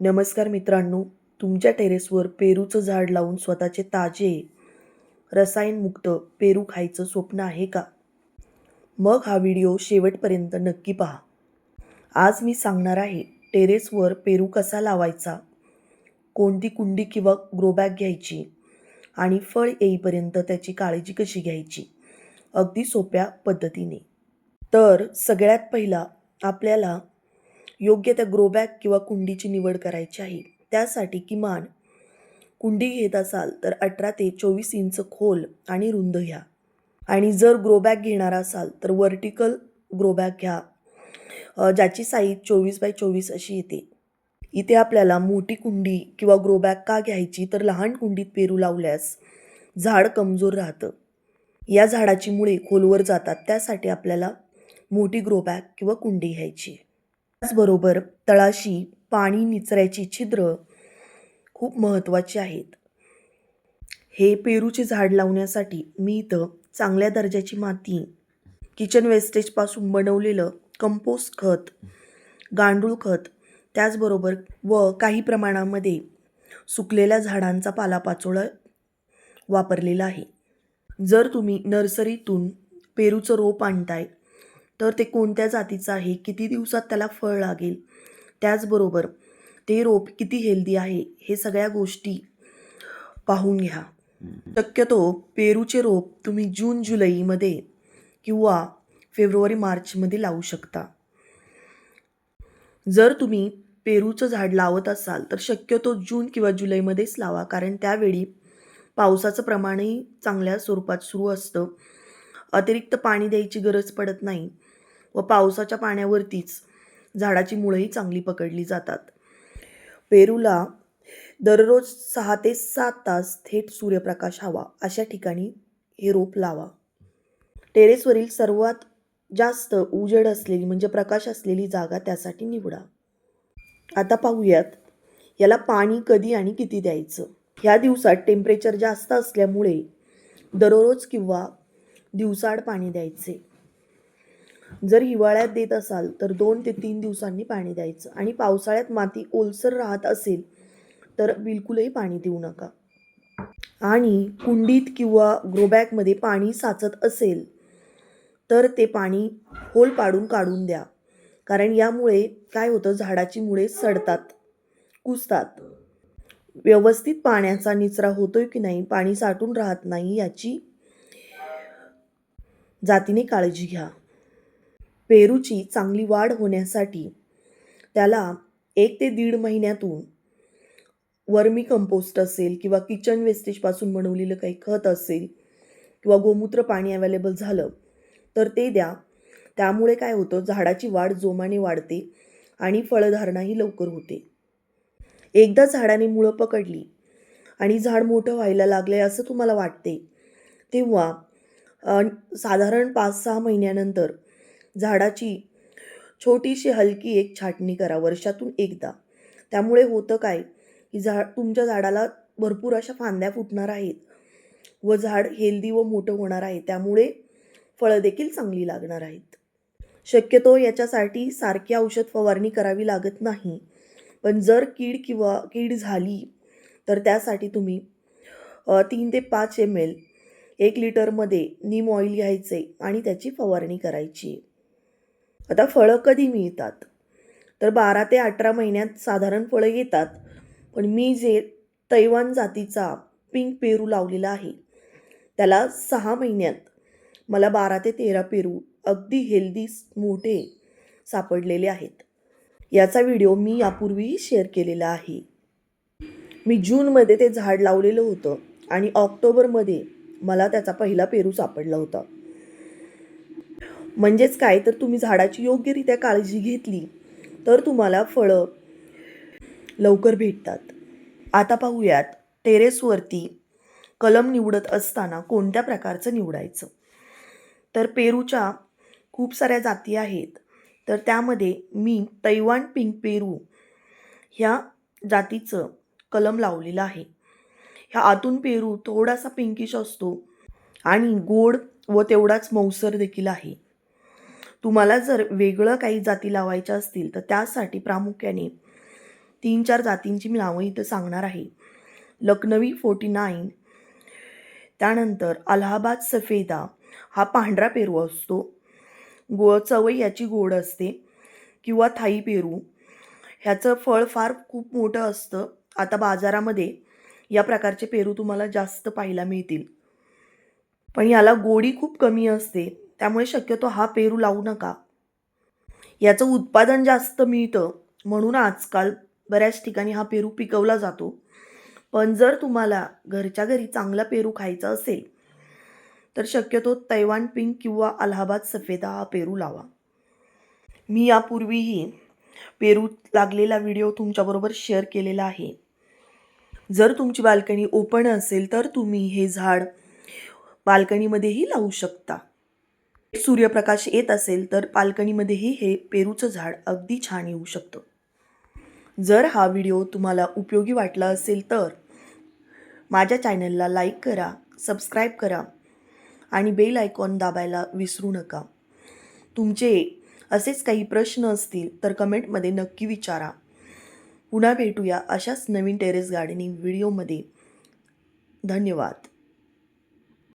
नमस्कार मित्रांनो तुमच्या टेरेसवर पेरूचं झाड लावून स्वतःचे ताजे रसायनमुक्त पेरू खायचं स्वप्न आहे का? मग हा व्हिडिओ शेवटपर्यंत नक्की पहा. आज मी सांगणार आहे टेरेसवर पेरू कसा लावायचा? कोणती कुंडी किंवा ग्रोबॅग घ्यायची? आणि फळ येईपर्यंत त्याची काळजी कशी घ्यायची? अगदी सोप्या पद्धतीने. तर सगळ्यात पहिला आपल्याला योग्य त्या ग्रोबॅग किंवा कुंडीची निवड करायची आहे. त्यासाठी किमान कुंडी घेत असाल तर अठरा ते चोवीस इंच खोल आणि रुंद घ्या. आणि जर ग्रोबॅग घेणार असाल तर वर्टिकल ग्रोबॅग घ्या ज्याची साईज चोवीस बाय चोवीस अशी येते. इथे आपल्याला मोठी कुंडी किंवा ग्रोबॅग का घ्यायची तर लहान कुंडीत पेरू लावल्यास झाड कमजोर राहतं. या झाडाची मुळे खोलवर जातात त्यासाठी आपल्याला मोठी ग्रोबॅग किंवा कुंडी घ्यायची त्याचबरोबर तळाशी पाणी निचऱ्याची छिद्र खूप महत्त्वाची आहेत. हे पेरूचे झाड लावण्यासाठी मी इथं चांगल्या दर्जाची माती किचन वेस्टेजपासून बनवलेलं कंपोस्ट खत गांडूळ खत त्याचबरोबर व काही प्रमाणामध्ये सुकलेल्या झाडांचा पालापाचोळा वापरलेला आहे. जर तुम्ही नर्सरीतून पेरूचं रोप आणताय तर ते कोणत्या जातीचं आहे? किती दिवसात त्याला फळ लागेल? त्याचबरोबर ते रोप किती हेल्दी आहे? हे सगळ्या गोष्टी पाहून घ्या. शक्यतो पेरूचे रोप तुम्ही जून जुलैमध्ये किंवा फेब्रुवारी मार्चमध्ये लावू शकता. जर तुम्ही पेरूचं झाड लावत असाल तर शक्यतो जून किंवा जुलैमध्येच लावा कारण त्यावेळी पावसाचं प्रमाणही चांगल्या स्वरूपात सुरू असतं. अतिरिक्त पाणी द्यायची गरज पडत नाही. व पावसाच्या पाण्यावरतीच झाडाची मुळंही चांगली पकडली जातात. पेरूला दररोज सहा ते सात तास थेट सूर्यप्रकाश हवा अशा ठिकाणी हे रोप लावा. टेरेसवरील सर्वात जास्त उजेड असलेली म्हणजे प्रकाश असलेली जागा त्यासाठी निवडा. आता पाहूयात याला पाणी कधी आणि किती द्यायचं? ह्या दिवसात टेम्परेचर जास्त असल्यामुळे दररोज किंवा दिवसाआड पाणी द्यायचे. जर हिवाळ्यात देत असाल तर दोन ते तीन दिवसांनी पाणी द्यायचं. आणि पावसाळ्यात माती ओलसर राहत असेल तर बिलकुलही पाणी देऊ नका. आणि कुंडीत किंवा ग्रोबॅगमध्ये पाणी साचत असेल तर ते पाणी होल पाडून काढून द्या. कारण यामुळे काय होतं? झाडाची मुळे सडतात कुजतात व्यवस्थित पाण्याचा निचरा होतोय की नाही? पाणी साठून राहत नाही याची जातीने काळजी घ्या. पेरूची चांगली वाढ होण्यासाठी त्याला एक ते दीड महिन्यातून वर्मी कंपोस्ट असेल किंवा किचन वेस्टेजपासून बनवलेलं काही खत असेल किंवा गोमूत्र पाणी अवेलेबल झालं तर ते द्या. त्यामुळे काय होतं झाडाची वाढ जोमाने वाढते आणि फळधारणाही लवकर होते. एकदा झाडाने मुळं पकडली आणि झाड मोठं व्हायला लागलं असं तुम्हाला वाटते तेव्हा साधारण पाच सहा महिन्यानंतर झाडाची छोटीशी हलकी एक छाटणी करा वर्षातून एकदा. त्यामुळे होतं काय की झाड तुमच्या झाडाला भरपूर अशा फांद्या फुटणार आहेत व झाड हेल्दी व मोठं होणार आहे. त्यामुळे फळं देखील चांगली लागणार आहेत. शक्यतो याच्यासाठी सारखी औषध फवारणी करावी लागत नाही. पण जर कीड किंवा कीड झाली तर त्यासाठी तुम्ही तीन ते पाच एम एल एक लिटरमध्ये नीम ऑइल घ्यायचे आणि त्याची फवारणी करायची. आता फळं कधी मिळतात? तर बारा ते अठरा महिन्यात साधारण फळं येतात. पण मी जे तैवान जातीचा पिंक पेरू लावलेला आहे त्याला सहा महिन्यात मला बारा ते तेरा पेरू अगदी हेल्दी मोठे सापडलेले आहेत. याचा व्हिडिओ मी यापूर्वीही शेअर केलेला आहे. मी जूनमध्ये ते झाड लावलेलं होतं आणि ऑक्टोबरमध्ये मला त्याचा पहिला पेरू सापडला होता. म्हणजेच काय? तर तुम्ही झाडाची योग्यरित्या काळजी घेतली तर तुम्हाला फळं लवकर भेटतात. आता पाहूयात टेरेसवरती कलम निवडत असताना कोणत्या प्रकारचं निवडायचं? तर पेरूच्या खूप साऱ्या जाती आहेत. तर त्यामध्ये मी तैवान पिंक पेरू ह्या जातीचं कलम लावलेलं आहे. ह्या आतून पेरू थोडासा पिंकिश असतो आणि गोड व तेवढाच मौसर देखील आहे. तुम्हाला जर वेगळं काही जाती लावायच्या असतील तर त्यासाठी प्रामुख्याने तीन चार जातींची मी नावं इथं सांगणार आहे. लखनवी फोर्टी नाईन त्यानंतर अलाहाबाद सफेदा हा पांढरा पेरू असतो. गो चवई याची गोड असते किंवा थाई पेरू. ह्याचं फळ फार खूप मोठं असतं. आता बाजारामध्ये या प्रकारचे पेरू तुम्हाला जास्त पाहायला मिळतील. पण याला गोडी खूप कमी असते. त्यामुळे शक्यतो हा पेरू लावू नका. याचं उत्पादन जास्त मिळतं. म्हणून आजकाल बऱ्याच ठिकाणी हा पेरू पिकवला जातो. पण जर तुम्हाला घरच्या घरी चांगला पेरू खायचा असेल तर शक्यतो तैवान पिंक किंवा अलाहाबाद सफेदा हा पेरू लावा. मी यापूर्वीही पेरू लागलेला व्हिडिओ तुमच्याबरोबर शेअर केलेला आहे. जर तुमची बाल्कनी ओपन असेल तर तुम्ही हे झाड बाल्कनीमध्येही लावू शकता. सूर्यप्रकाश येत असेल तर बाल्कनीमध्येही हे पेरूचं झाड अगदी छान येऊ शकतं. जर हा व्हिडिओ तुम्हाला उपयोगी वाटला असेल तर माझ्या चॅनलला लाईक करा सबस्क्राईब करा आणि बेल आयकॉन दाबायला विसरू नका. तुमचे असेच काही प्रश्न असतील तर कमेंटमध्ये नक्की विचारा. पुन्हा भेटूया अशाच नवीन टेरेस गार्डनिंग व्हिडिओमध्ये. धन्यवाद.